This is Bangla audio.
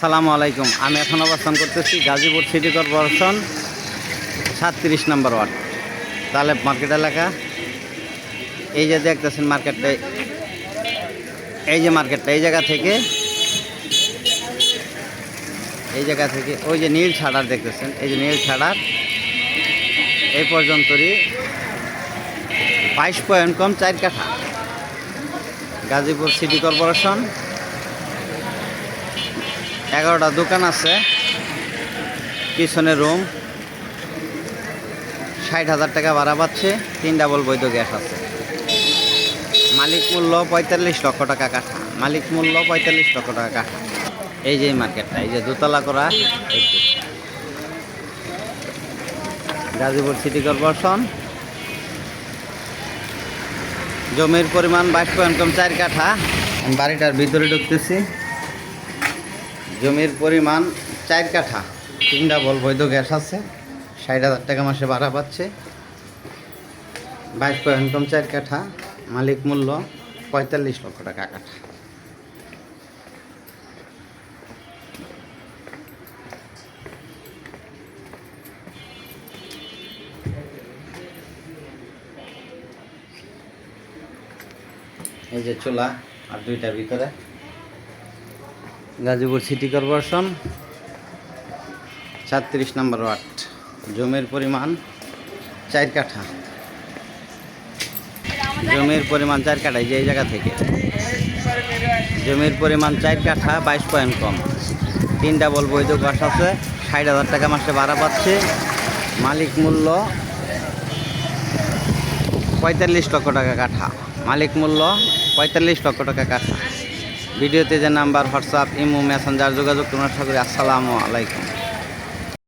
সালামু আলাইকুম। আমি এখন অবস্থান করতেছি গাজীপুর সিটি কর্পোরেশন, সাতত্রিশ নম্বর ওয়ার্ড, তালেব মার্কেট এলাকা। এই যে দেখতেছেন মার্কেটটা, এই যে মার্কেটটা, এই জায়গা থেকে, এই জায়গা থেকে, ওই যে নীল ছাড়ার দেখতেছেন, এই যে নীল ছাড়ার, এই পর্যন্তই বাইশ পয়েন্ট কম চার কাঠা। গাজীপুর সিটি কর্পোরেশন এগারোটা দোকান আছে। পিছনে রুম ষাট হাজার টাকা ভাড়া পাচ্ছে। তিন ডাবল বৈধ গ্যাস আছে। মালিক মূল্য পঁয়তাল্লিশ লক্ষ টাকা কাঠা। মালিক মূল্য পঁয়তাল্লিশ লক্ষ টাকা কাঠা। এই যে মার্কেটটা, এই যে দোতলা করা গাজীপুর সিটি কর্পোরেশন। জমির পরিমাণ বাইশ পয়েন্ট কম চার কাঠা। বাড়িটার ভিতরে ঢুকতেছি। জমির পরিমাণ চার কাঠা। তিন ডাবল বৈধ গ্যাস আছে, ষাট হাজার টাকা মাসে ভাড়া পাচ্ছে। বাইশ পয়েন্ট কম চার কাঠা, মালিক মূল্য পঁয়তাল্লিশ লক্ষ টাকা কাঠা। এই যে চুলা আর দুইটার ভিতরে। গাজীপুর সিটি কর্পোরেশন, সাতত্রিশ নম্বর ওয়ার্ড, জমির পরিমাণ চার কাঠা। জমির পরিমাণ চার কাঠা যে জায়গা থেকে। জমির পরিমাণ চার কাঠা, বাইশ পয়েন্ট কম। তিন ডাবল বৈধ গাছ আছে, ষাট হাজার টাকা মাসে ভাড়া পাচ্ছে। মালিক মূল্য পঁয়তাল্লিশ লক্ষ টাকা কাঠা। মালিক মূল্য পঁয়তাল্লিশ লক্ষ টাকা কাঠা। ভিডিওতে যে নাম্বার হোয়াটসঅ্যাপ ইমো মেসেঞ্জার যোগাযোগ তোমরা সকলে আসসালামু আলাইকুম।